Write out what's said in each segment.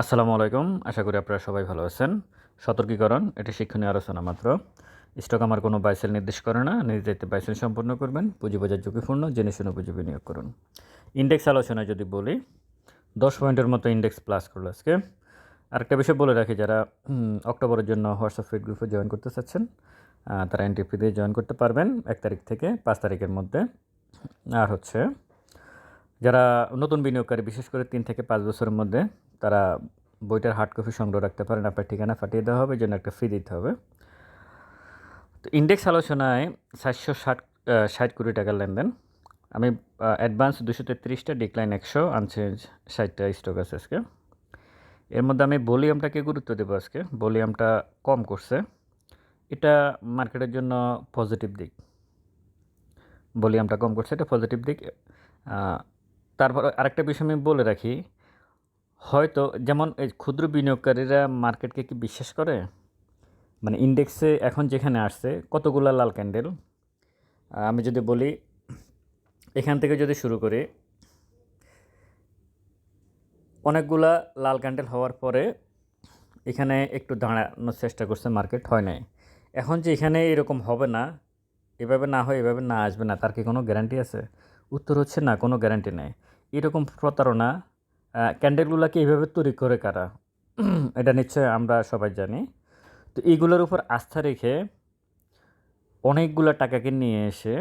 আসসালামু আলাইকুম। আশা করি আপনারা সবাই ভালো আছেন। সতর্কীকরণ, এটি শিক্ষণীয় আলোচনা মাত্র। স্টক আমার কোনো বাইসেল নির্দেশ করে না। দায়িত্বে বাইসেল সম্পন্ন করবেন। পুঁজিবাজার ঝুঁকিপূর্ণ, জেনে শুনে পুঁজি বিনিয়োগ করুন। ইন্ডেক্স আলোচনায় যদি বলি, দশ পয়েন্টের মতো ইন্ডেক্স প্লাস করল আজকে। আরেকটা বিষয় বলে রাখি, যারা অক্টোবরের জন্য হোয়াটসঅ্যাপ ফিড গ্রুপে জয়েন করতে চাচ্ছেন তারা এনটিপি দিয়ে জয়েন করতে পারবেন এক তারিখ থেকে পাঁচ তারিখের মধ্যে। আর হচ্ছে, যারা নতুন বিনিয়োগকারী, বিশেষ করে তিন থেকে পাঁচ বছরের মধ্যে তারা বইটার হার্ড কপি সংগ্রহ রাখতে পারেন, আপনার ঠিকানা ফাটিয়ে দেওয়া হবে জন্য একটা ফি দিতে হবে। তো ইন্ডেক্স আলোচনায় সাতশো ষাট ষাট কোটি টাকার লেনদেন। আমি অ্যাডভান্স দুশো তেত্রিশটা ডিক্লাইন একশো আনচেঞ্জ ষাটটা স্টক আছে আজকে। এর মধ্যে আমি ভলিউমটাকে গুরুত্ব দেবো আজকে? ভলিউমটা কম করছে। এটা মার্কেটের জন্য পজিটিভ দিক। ভলিউমটা কম করছে, এটা পজিটিভ দিক। তারপর আরেকটা বিষয় আমি বলে রাখি হয়তো যেমন এই ক্ষুদ্র বিনিয়োগকারীরা মার্কেটকে কি বিশ্বাস করে? মানে ইন্ডেক্সে এখন যেখানে আসছে, কতগুলা লাল ক্যান্ডেল আমি যদি বলি, এখান থেকে যদি শুরু করি, অনেকগুলা লাল ক্যান্ডেল হওয়ার পরে এখানে একটু দাঁড়ানোর চেষ্টা করছে মার্কেট, হয় নাই। এখন যে এখানে এরকম হবে না, এভাবে না হয়, এভাবে না আসবে না, তার কি কোনো গ্যারান্টি আছে? উত্তর হচ্ছে না, কোনো গ্যারান্টি নেই। এরকম প্রতারণা ক্যান্ডেলগুলোকে এইভাবে তৈরি করে কারা? এটা নিশ্চয় আমরা সবাই জানি। তো এইগুলোর উপর আস্থা রেখে অনেকগুলো টাকাকে নিয়ে এসে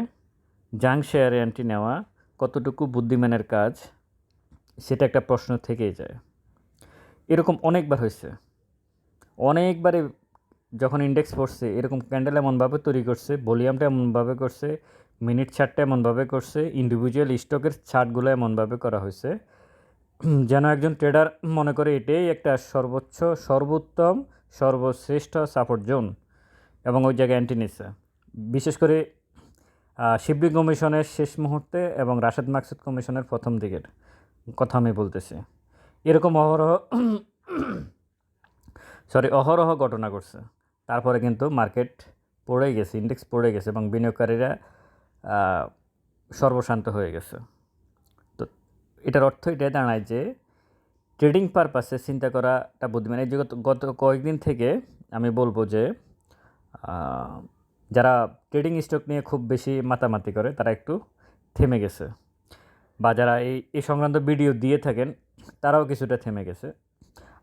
জাং শেয়ারে অ্যান্টি নেওয়া কতটুকু বুদ্ধিমানের কাজ, সেটা একটা প্রশ্ন থেকেই যায়। এরকম অনেকবার হয়েছে। অনেকবারে যখন ইন্ডেক্স পড়ছে, এরকম ক্যান্ডেল এমনভাবে তৈরি করছে ভলিউমটা এমনভাবে করছে মিনিট চার্টটা এমনভাবে করছে ইন্ডিভিজুয়াল স্টকের চার্টগুলো এমনভাবে করা হয়েছে যেন একজন ট্রেডার মনে করে এটাই একটা সর্বোচ্চ, সর্বোত্তম, সর্বশ্রেষ্ঠ সাপোর্ট জোন এবং ওই জায়গায় অ্যান্টি নিচ্ছে বিশেষ করে শিবলি কমিশনের শেষ মুহূর্তে এবং রাশেদ মাকসুদ কমিশনের প্রথম দিকের কথা আমি বলতেছি। এরকম অহরহ সরি অহরহ ঘটনা ঘটছে। তারপরে কিন্তু মার্কেট পড়ে গেছে ইন্ডেক্স পড়ে গেছে এবং বিনিয়োগকারীরা সর্বশান্ত হয়ে গেছে। এটার অর্থ এটাই দাঁড়ায় যে ট্রেডিং পারপাসে চিন্তা করাটা বুদ্ধিমান এই যে গত- কয়েকদিন থেকে আমি বলব যে যারা ট্রেডিং স্টক নিয়ে খুব বেশি মাতামাতি করে, তারা একটু থেমে গেছে। বা যারা এই এই সংক্রান্ত ভিডিও দিয়ে থাকেন, তারাও কিছুটা থেমে গেছে।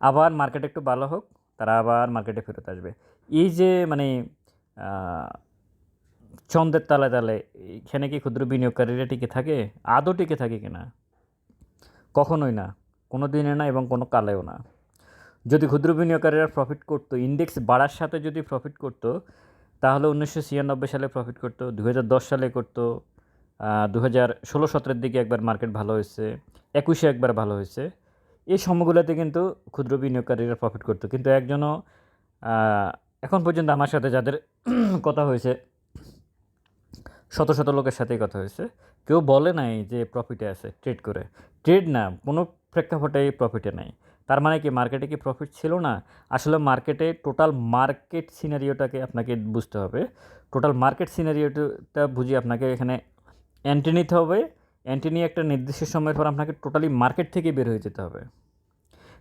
আবার মার্কেট একটু ভালো হোক, তারা আবার মার্কেটে ফেরত আসবে। এই যে মানে চন্দ্রের তালে তালে, এখানে কি ক্ষুদ্র বিনিয়োগকারীরা টিকে থাকে? আদৌ টিকে থাকে কিনা? কখনোই না, কোনো দিনে না এবং কোনো কালেও না। যদি ক্ষুদ্র বিনিয়োগকারীরা প্রফিট করতো ইন্ডেক্স বাড়ার সাথে যদি প্রফিট করতো, তাহলে উনিশশো ছিয়ানব্বই সালে প্রফিট করতো দু হাজার দশ সালে করতো দু হাজার ষোলো সতেরোর দিকে একবার মার্কেট ভালো হয়েছে, একুশে একবার ভালো হয়েছে। এই সময়গুলোতে কিন্তু ক্ষুদ্র বিনিয়োগকারীরা প্রফিট করতো। কিন্তু একজনও এখন পর্যন্ত আমার সাথে যাদের কথা হয়েছে, শত শত লোকের সাথেই কথা হয়েছে কেউ বলে নাই যে প্রফিটে আছে ট্রেড করে। ট্রেড না, কোনো প্রেক্ষাপটে প্রফিটে নাই। তার মানে কি মার্কেটে কি প্রফিট ছিল না? আসলে মার্কেটে টোটাল মার্কেট সিনারিওটাকে আপনাকে বুঝতে হবে। টোটাল মার্কেট সিনারিওটা বুঝিয়ে আপনাকে এখানে অ্যান্টি নিতে হবে। অ্যান্টি নিয়ে একটা নির্দিষ্ট সময়ের পর আপনাকে টোটালি মার্কেট থেকে বের হয়ে যেতে হবে।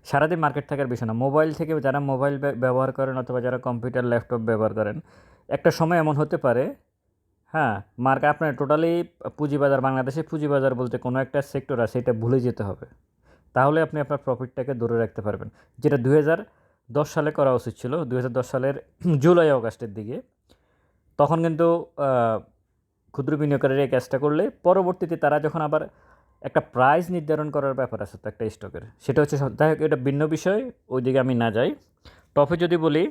সারাদিন মার্কেট থাকার বিষয় না। মোবাইল থেকে যারা মোবাইল ব্য- ব্যবহার করেন অথবা যারা কম্পিউটার ল্যাপটপ ব্যবহার করেন, একটা সময় এমন হতে পারে হ্যাঁ মার্কেট আপনার টোটালি পুঁজিবাজার, বাংলাদেশে পুঁজিবাজার বলতে কোনো একটা সেক্টর আছে, এটা ভুলে যেতে হবে। তাহলে আপনি আপনার প্রফিটটাকে ধরে রাখতে পারবেন। যেটা দু দশ সালে করা উচিত ছিল দু দশ সালের জুলাই, অগাস্টের দিকে। তখন কিন্তু ক্ষুদ্র বিনিয়োগকারীরা এই কাজটা করলে পরবর্তীতে তারা যখন আবার একটা প্রাইস নির্ধারণ করার ব্যাপার আছে, তো একটা স্টকের সেটা হচ্ছে যাই হোক, এটা ভিন্ন বিষয় ওই দিকে আমি না যাই। টপে যদি বলি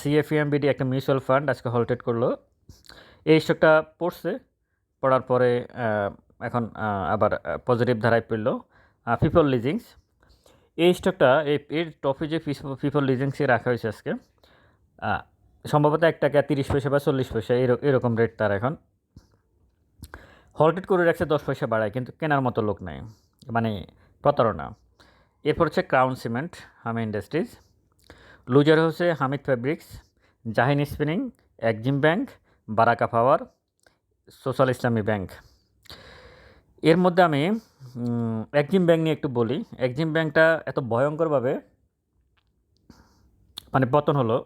সিএফএমবিডি একটা মিউচুয়াল ফান্ড আজকে হলটেড করল। এই স্টকটা পড়ছে, পড়ার পরে এখন আবার পজিটিভ ধারায় পড়ল পিপল লিজিংস এই স্টকটা, এই, এর টপে যে পিপল লিজিংসে রাখা হয়েছে আজকে সম্ভবত এক টাকা তিরিশ পয়সা বা চল্লিশ পয়সা এরকম রেট তার এখন। হলটেড করে রাখছে, দশ পয়সা বাড়ায়, কিন্তু কেনার মতো লোক নাই মানে প্রতারণা। এরপর হচ্ছে Crown Cement Hami Industries loser হচ্ছে Hamid Fabrics Zaheen Spinning Exim Bank Baraka Power, Social Islami Bank. এর মধ্যে আমি একজিম ব্যাংক নিয়ে একটু বলি। একজিম ব্যাংকটা এত ভয়ঙ্করভাবে মানে পতন হলো।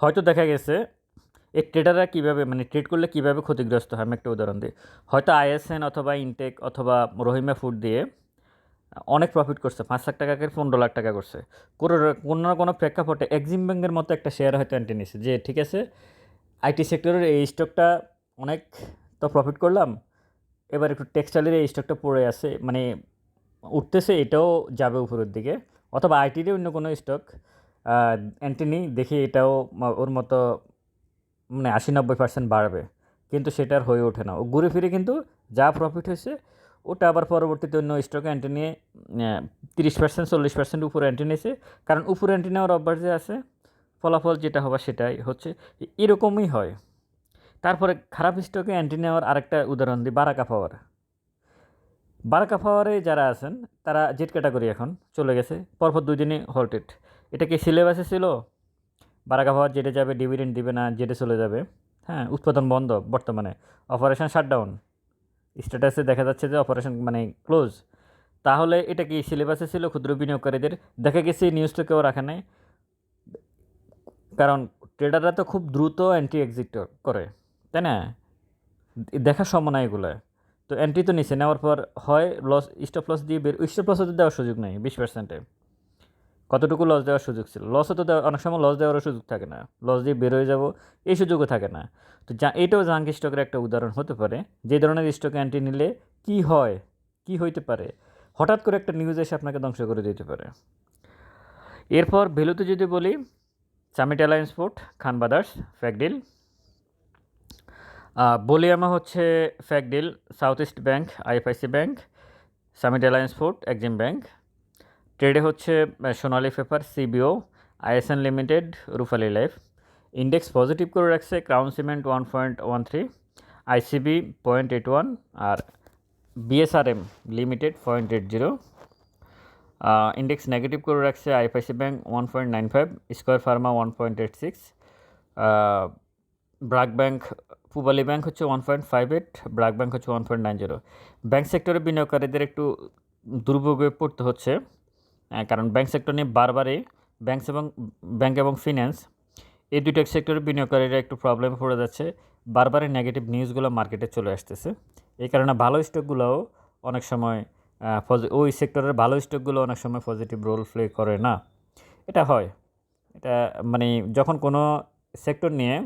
হয়তো দেখা গেছে এই ট্রেডাররা কীভাবে মানে ট্রেড করলে কীভাবে ক্ষতিগ্রস্ত হয়? আমি একটা উদাহরণ দিই। হয়তো আইএসএন অথবা ইনটেক অথবা রহিমা ফুড দিয়ে অনেক প্রফিট করছে। পাঁচ লাখ টাকাকে পনেরো লাখ টাকা করছে। কোনো কোনো না কোনো প্রেক্ষাপটে এক্সিম ব্যাংকের মতো একটা শেয়ার হয়তো এন্ট্রি নিছে যে, ঠিক আছে আইটি সেক্টরের এই স্টকটা অনেক তো প্রফিট করলাম। এবার একটু টেক্সটাইলের এই স্টকটা পড়ে আছে মানে উঠতেছে, এটাও যাবে উপরের দিকে। অথবা আইটির অন্য কোনো স্টক। অ্যান্টিনি দেখি এটাও ওর মতো মানে আশি নব্বই পার্সেন্ট বাড়বে। কিন্তু সেটা আর হয়ে ওঠে না। ও ঘুরে ফিরে কিন্তু যা প্রফিট হয়েছে, ওটা আবার পরবর্তীতে অন্য স্টকে অ্যান্টি নিয়ে তিরিশ পার্সেন্ট চল্লিশ পার্সেন্ট উপরে অ্যান্টি নিয়েছে কারণ উপরে অ্যান্টি নেওয়ার অভ্যাস যে আছে ফলাফল যেটা হবার সেটাই হচ্ছে এরকমই হয়। তারপরে খারাপ স্টকে অ্যান্টি নেওয়ার আরেকটা উদাহরণ দিই বারাকা পাওয়ার বারাকা পাওয়ারে যারা আছেন, তারা জেট ক্যাটাগরি এখন চলে গেছে, পরপর দুই দিনই হল্টেড এটা কি সিলেবাসে ছিল? বারাকা পাওয়ার জেটে যাবে ডিভিডেন্ড দিবে না জেটে চলে যাবে। হ্যাঁ উৎপাদন বন্ধ বর্তমানে। অপারেশন শাটডাউন স্ট্যাটাসে দেখা যাচ্ছে যে অপারেশন মানে ক্লোজ তাহলে এটা কি সিলেবাসে ছিল? ক্ষুদ্র বিনিয়োগকারীদের। দেখা গেছে নিউজটা কেউ রাখে নাই। কারণ ট্রেডাররা তো খুব দ্রুত অ্যান্টি এক্সিট করে, তাই না? দেখার সময় নাই এগুলো। তো এন্ট্রি তো নিচে নেওয়ার পর হয় লস স্টপ লস দিয়ে বের স্টপ লসও তো দেওয়ার সুযোগ নেই বিশ পার্সেন্টে কতটুকু লস দেওয়ার সুযোগ ছিল? লসও তো দেওয়া, অনেক সময় লস দেওয়ারও সুযোগ থাকে না। লস দিয়ে বের হয়ে যাব, এই সুযোগও থাকে না। তো যা, এটাও জাঙ্ক স্টকের একটা উদাহরণ হতে পারে। যে ধরনের স্টকে অ্যান্টি নিলে কি হয়, কি হইতে পারে? হঠাৎ করে একটা নিউজ এসে আপনাকে ধ্বংস করে দিতে পারে। এরপর ভ্যালুতে যদি বলি Summit Alliance Food Khan Brothers ফ্যাকডিল বলিয়ামা হচ্ছে ফ্যাকডিল South East Bank IFIC Bank Summit Alliance Food Exim Bank ট্রেডে হচ্ছে Sonali Paper সিবিও ISN limited Rupali life index positive করে রাখছে Crown Cement one point one three ICB point eight one আর BSRM limited point eight zero index negative করে রাখছে IFIC Bank one point nine five Square Pharma one point eight six BRAC Bank Pubali Bank হচ্ছে one point five eight BRAC Bank হচ্ছে one point nine zero bank সেক্টরে বিনিয়োগকারীদের একটু দুর্ভোগে পড়তে হচ্ছে কারণ ব্যাংক সেক্টর নিয়ে বারবারই ব্যাংক এবং ব্যাংক এবং ফিন্যান্স এই দুটো সেক্টরের বিনিয়োগকারীরা একটু প্রবলেমে পড়ে যাচ্ছে, বারবারই নেগেটিভ নিউজগুলো মার্কেটে চলে আসতেছে। এই কারণে ভালো স্টকগুলোও অনেক সময় ওই সেক্টরের ভালো স্টকগুলো অনেক সময় পজিটিভ রোল প্লে করে না। এটা হয়। এটা মানে যখন কোনো সেক্টর নিয়ে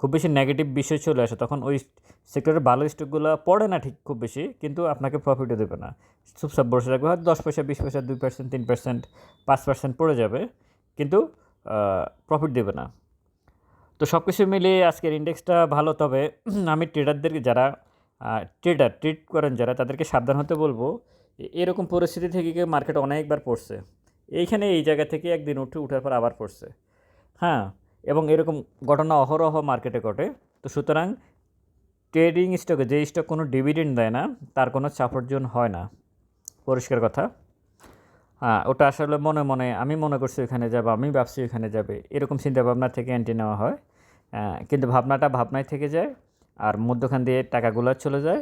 খুব বেশি নেগেটিভ বিষয় চলে আসে, তখন ওই সেক্টরের ভালো স্টকগুলো পড়ে না ঠিক খুব বেশি, কিন্তু আপনাকে প্রফিটও দেবে না। চুপচাপ বসে রাখবে হয়তো দশ পয়সা, বিশ পয়সা, দুই পার্সেন্ট তিন পার্সেন্ট পাঁচ পার্সেন্ট পড়ে যাবে, কিন্তু প্রফিট দেবে না। তো সব কিছু মিলিয়ে আজকের ইন্ডেক্সটা ভালো, তবে আমি ট্রেডারদেরকে যারা ট্রেডার ট্রেড করেন যারা, তাদেরকে সাবধান হতে বলব এরকম পরিস্থিতি থেকে মার্কেট অনেকবার পড়ছে? এইখানে এই জায়গা থেকে একদিন উঠে, উঠার পর আবার পড়ছে। হ্যাঁ এবং এরকম ঘটনা অহরহ মার্কেটে ঘটে। তো সুতরাং ট্রেডিং স্টকে যে স্টক কোনো ডিভিডেন্ড দেয় না, তার কোনো চাপর্জন হয় না। পরিষ্কার কথা। হ্যাঁ ওটা আসলে মনে মনে, আমি মনে করছি ওখানে যাব, আমি ভাবছি ওখানে যাবে, এরকম চিন্তাভাবনা থেকে অ্যান্টি নেওয়া হয়। কিন্তু ভাবনাটা ভাবনায় থেকে যায়, আর মধ্যখান দিয়ে টাকাগুলো চলে যায়,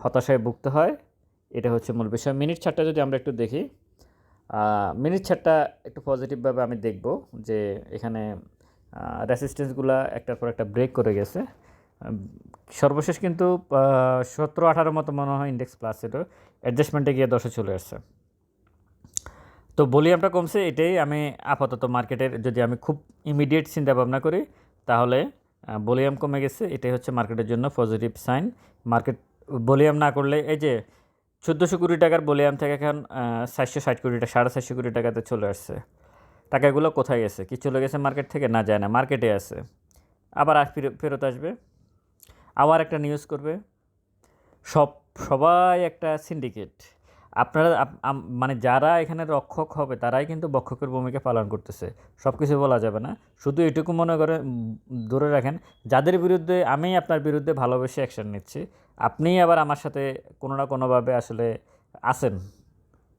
হতাশায় ভুগতে হয় এটা হচ্ছে মূল বিষয়। মিনিট ছাড়টা যদি আমরা একটু দেখি মিনিট ছাড়টা একটু পজিটিভভাবে আমি দেখব যে এখানে রেসিস্টেন্সগুলো একটার পর একটা ব্রেক করে গেছে। সর্বশেষ কিন্তু সতেরো আঠারো মতো মনে হয় ইন্ডেক্স প্লাস অ্যাডজাস্টমেন্টে গিয়ে দশে চলে আসছে। তো ভলিউমটা কমছে, এটাই আমি আপাতত মার্কেটের যদি আমি খুব ইমিডিয়েট চিন্তা ভাবনা করি, তাহলে ভলিউম কমে গেছে, এটাই হচ্ছে মার্কেটের জন্য পজিটিভ সাইন মার্কেট, ভলিউম না করলে, এই যে চোদ্দোশো কোটি টাকার বলিয়াম থেকে এখন সাতশো ষাট কোটি টাকা সাড়ে চারশো কোটি টাকাতে চলে আসছে। টাকাগুলো কোথায় গেছে? কি চলে গেছে মার্কেট থেকে? না, যায় না মার্কেটে আছে। আবার ফেরত আসবে। আবার একটা নিউজ করবে। সব, সবাই একটা সিন্ডিকেট আপনারা মানে যারা এখানে রক্ষক হবে, তারাই কিন্তু বক্ষকের ভূমিকা পালন করতেছে। সব কিছু বলা যাবে না। শুধু এটুকু মনে করে ধরে রাখেন, যাদের বিরুদ্ধে আমি আপনার বিরুদ্ধে ভালোবেসে অ্যাকশন নিচ্ছি, আপনিই আবার আমার সাথে কোনো না কোনোভাবে আসলে আসেন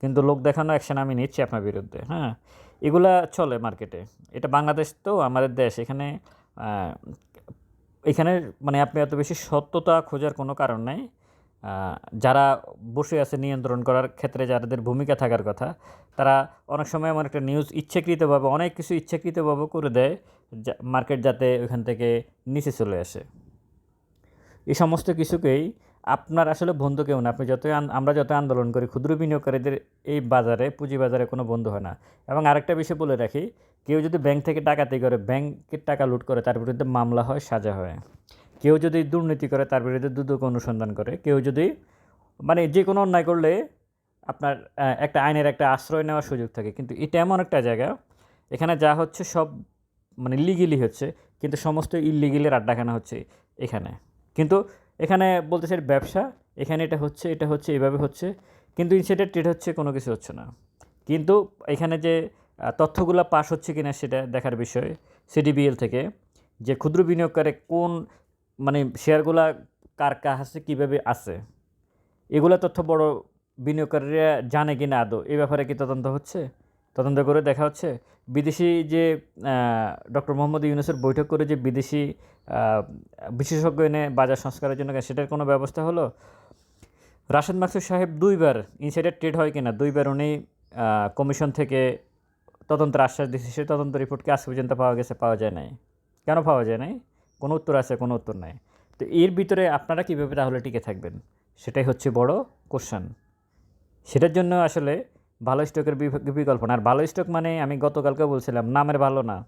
কিন্তু লোক দেখানো অ্যাকশন আমি নিচ্ছি আপনার বিরুদ্ধে হ্যাঁ? এগুলা চলে মার্কেটে এটা বাংলাদেশ তো, আমাদের দেশ। এখানে এখানে মানে আপনি এত বেশি সত্যতা খোঁজার কোনো কারণ নাই। যারা বসে আছে নিয়ন্ত্রণ করার ক্ষেত্রে যাদের ভূমিকা থাকার কথা, তারা অনেক সময় এমন একটা নিউজ ইচ্ছাকৃতভাবে, অনেক কিছু ইচ্ছাকৃতভাবে করে দেয় মার্কেট যাতে ওইখান থেকে নিচে চলে আসে। এই সমস্ত কিছুকেই আপনার আসলে বন্ধু কেউ না। আপনি যতই আমরা যত আন্দোলন করি, ক্ষুদ্র বিনিয়োগকারীদের এই বাজারে, পুঁজি বাজারে কোনো বন্ধু হয় না। এবং আরেকটা বিষয় বলে রাখি, কেউ যদি ব্যাংক থেকে ডাকাতি করে ব্যাংকের টাকা লুট করে, তার বিরুদ্ধে মামলা হয়, সাজা হয়। কেউ যদি দুর্নীতি করে, তার বিরুদ্ধে দুদক অনুসন্ধান করে। কেউ যদি মানে যে কোনো অন্যায় করলে আপনার একটা আইনের একটা আশ্রয় নেওয়ার সুযোগ থাকে। কিন্তু এটা এমন একটা জায়গা, এখানে যা হচ্ছে সব মানে লিগেলি হচ্ছে, কিন্তু সমস্ত ইলিগেলের আড্ডাখানা হচ্ছে এখানে। কিন্তু এখানে বলতে চাই ব্যবসা, এখানে এটা হচ্ছে এটা হচ্ছে, এভাবে হচ্ছে, কিন্তু ইনসিডেন্ট ট্রেড হচ্ছে, কোনো কিছু হচ্ছে না। কিন্তু এখানে যে তথ্যগুলো পাস হচ্ছে কিনা সেটা দেখার বিষয় সিডিবিএল থেকে, যে ক্ষুদ্র বিনিয়োগকারে কোন মানে শেয়ারগুলা কার কাছে কীভাবে আছে? এগুলো তথ্য বড় বিনিয়োগকারীরা জানে কি না আদৌ এই ব্যাপারে কি তদন্ত হচ্ছে? তদন্ত করে দেখা হচ্ছে, বিদেশি যে ডক্টর মোহাম্মদ ইউনুসের বৈঠক করে যে বিদেশি বিশেষজ্ঞ এনে বাজার সংস্কারের জন্য সেটার কোনো ব্যবস্থা হলো? রাশেদ মাকসুদ সাহেব দুইবার ইনসাইডার ট্রেড হয় কিনা? দুইবার উনি কমিশন থেকে তদন্তের আশ্বাস দিচ্ছে সেই তদন্ত রিপোর্টকে আজ পর্যন্ত পাওয়া গেছে, পাওয়া যায় নাই? কেন পাওয়া যায় নাই? কোনো উত্তর আছে, কোনো উত্তর নাই। তো এর ভিতরে আপনারা কীভাবে তাহলে টিকে থাকবেন? সেটাই হচ্ছে বড় কোশ্চান সেটার জন্য আসলে ভালো স্টকের বিভ- বিকল্প না আর ভালো স্টক মানে আমি গতকালকে বলছিলাম, নামের ভালো না।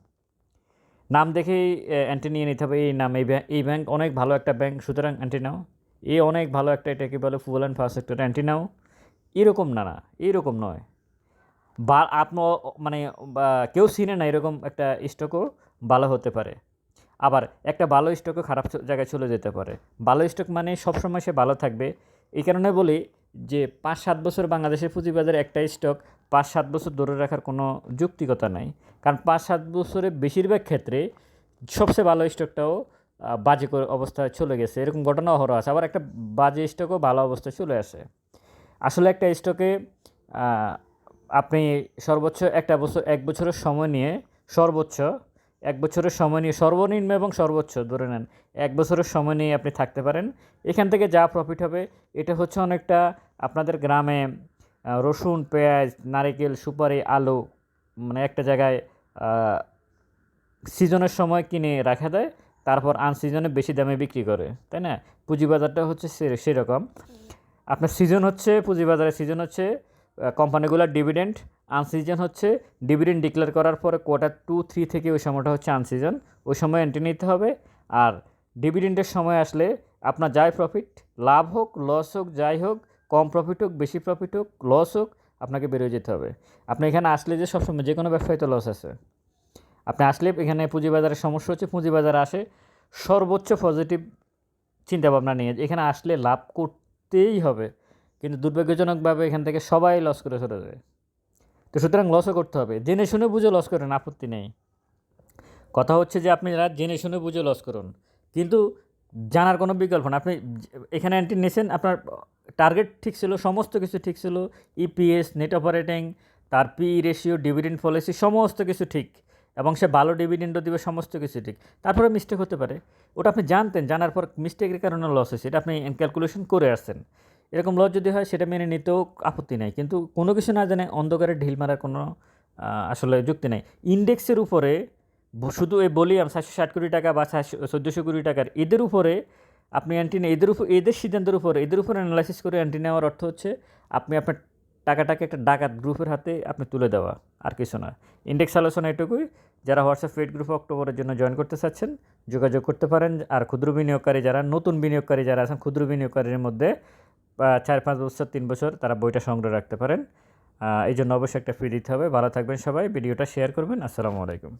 নাম দেখেই অ্যান্টি নিয়ে নিতে হবে, এই নাম, এই এই ব্যাংক অনেক ভালো একটা ব্যাংক, সুতরাং অ্যান্টি নাও। এই অনেক ভালো একটা, এটাকে বলে full and first sector anti now. এরকম না না এইরকম নয়। বা আপনি মানে কেউ চিনে না এরকম একটা স্টকও ভালো হতে পারে। আবার একটা ভালো স্টকও খারাপ জায়গায় চলে যেতে পারে। ভালো স্টক মানে সবসময় সে ভালো থাকবে। এই কারণে বলি যে পাঁচ সাত বছর বাংলাদেশের পুঁজিবাজারে একটা স্টক পাঁচ সাত বছর ধরে রাখার কোনো যুক্তিকতা নাই। কারণ পাঁচ সাত বছরে বেশিরভাগ ক্ষেত্রে সবচেয়ে ভালো স্টকটাও বাজে অবস্থায় চলে গেছে। এরকম ঘটনা অহরহ আছে। আবার একটা বাজে স্টকও ভালো অবস্থায় চলে আসে। আসলে একটা স্টকে আপনি সর্বোচ্চ একটা বছর, এক বছরের সময় নিয়ে সর্বোচ্চ এক বছরের সময় নিয়ে সর্বনিম্ন এবং সর্বোচ্চ ধরে নেন, এক বছরের সময় নিয়ে আপনি থাকতে পারেন। এখান থেকে যা প্রফিট হবে, এটা হচ্ছে অনেকটা আপনাদের গ্রামে রসুন, পেঁয়াজ, নারিকেল, সুপারি, আলু মানে একটা জায়গায় সিজনের সময় কিনে রাখা দেয় তারপর আনসিজনে বেশি দামে বিক্রি করে, তাই না? পুঁজিবাজারটা হচ্ছে সেরকম। আপনার সিজন হচ্ছে, পুঁজিবাজারের সিজন হচ্ছে কোম্পানিগুলোর ডিভিডেন্ড আনসিজন হচ্ছে। ডিভিডেন্ড ডিক্লেয়ার করার পরে কোয়ার্টার টু থ্রি থেকে ওই সময়টা হচ্ছে আনসিজন ওই সময় এন্ট্রি নিতে হবে। আর ডিভিডেন্ডের সময় আসলে আপনার যাই প্রফিট লাভ হোক লস হোক, যাই হোক, কম প্রফিট হোক, বেশি প্রফিট হোক লস হোক, আপনাকে বেরিয়ে যেতে হবে। আপনি এখানে আসলে যে সবসময় যে কোনো ব্যবসায় তো লস আছে। আপনি আসলে এখানে পুঁজিবাজারের সমস্যা হচ্ছে, পুঁজিবাজারে আসে, সর্বোচ্চ পজিটিভ চিন্তাভাবনা নিয়ে এখানে আসলে লাভ করতেই হবে। কিন্তু দুর্ভাগ্যজনকভাবে এখান থেকে সবাই লস করে চলে যায়। তো সুতরাং লসও করতে হবে। জেনে শুনে বুঝে লস করেন, আপত্তি নেই। কথা হচ্ছে যে আপনি যারা জেনে শুনে বুঝে লস করুন। কিন্তু জানার কোনো বিকল্প না। আপনি এখানে অ্যান্টি নিয়েছেন, আপনার টার্গেট ঠিক ছিল, সমস্ত কিছু ঠিক ছিল ইপিএস নেট অপারেটিং তার পি রেশিও ডিভিডেন্ড পলিসি সমস্ত কিছু ঠিক। এবং সে ভালো ডিভিডেন্ডও দিবে, সমস্ত কিছু ঠিক। তারপরে মিস্টেক হতে পারে। ওটা আপনি জানতেন, জানার পর মিস্টেকের কারণে লস হয়েছে। এটা আপনি ক্যালকুলেশন করে আসছেন। এরকম লস যদি হয়, সেটা মেনে নিতেও আপত্তি নাই। কিন্তু কোনো কিছু না জানে অন্ধকারে ঢিল মারার কোনো আসলে যুক্তি নাই। ইন্ডেক্সের উপরে, শুধু এই বলি আমি সাতশো ষাট কোটি টাকা বা চোদ্দোশো কোটি টাকার, এদের উপরে আপনি অ্যান্টি এদের উপর, এদের সিদ্ধান্তের উপরে, এদের উপরে অ্যানালাইসিস করে অ্যান্টি নেওয়ার অর্থ হচ্ছে, আপনি আপনার টাকাটাকে একটা ডাকাত গ্রুপের হাতে আপনি তুলে দেওয়া, আর কিছু না। ইন্ডেক্স আলোচনা এটুকুই। যারা হোয়াটসঅ্যাপ ফেড গ্রুপ অক্টোবরের জন্য জয়েন করতে চাচ্ছেন, যোগাযোগ করতে পারেন। আর ক্ষুদ্র বিনিয়োগকারী যারা, নতুন বিনিয়োগকারী যারা আছেন, ক্ষুদ্র বিনিয়োগকারীর মধ্যে চার পাঁচ বছর, তিন বছর তারা বইটা সংগ্রহ রাখতে পারেন। এই জন্য অবশ্যই একটা ফি দিতে হবে। ভালো থাকবেন সবাই। ভিডিওটা শেয়ার করবেন। আসসালামু আলাইকুম।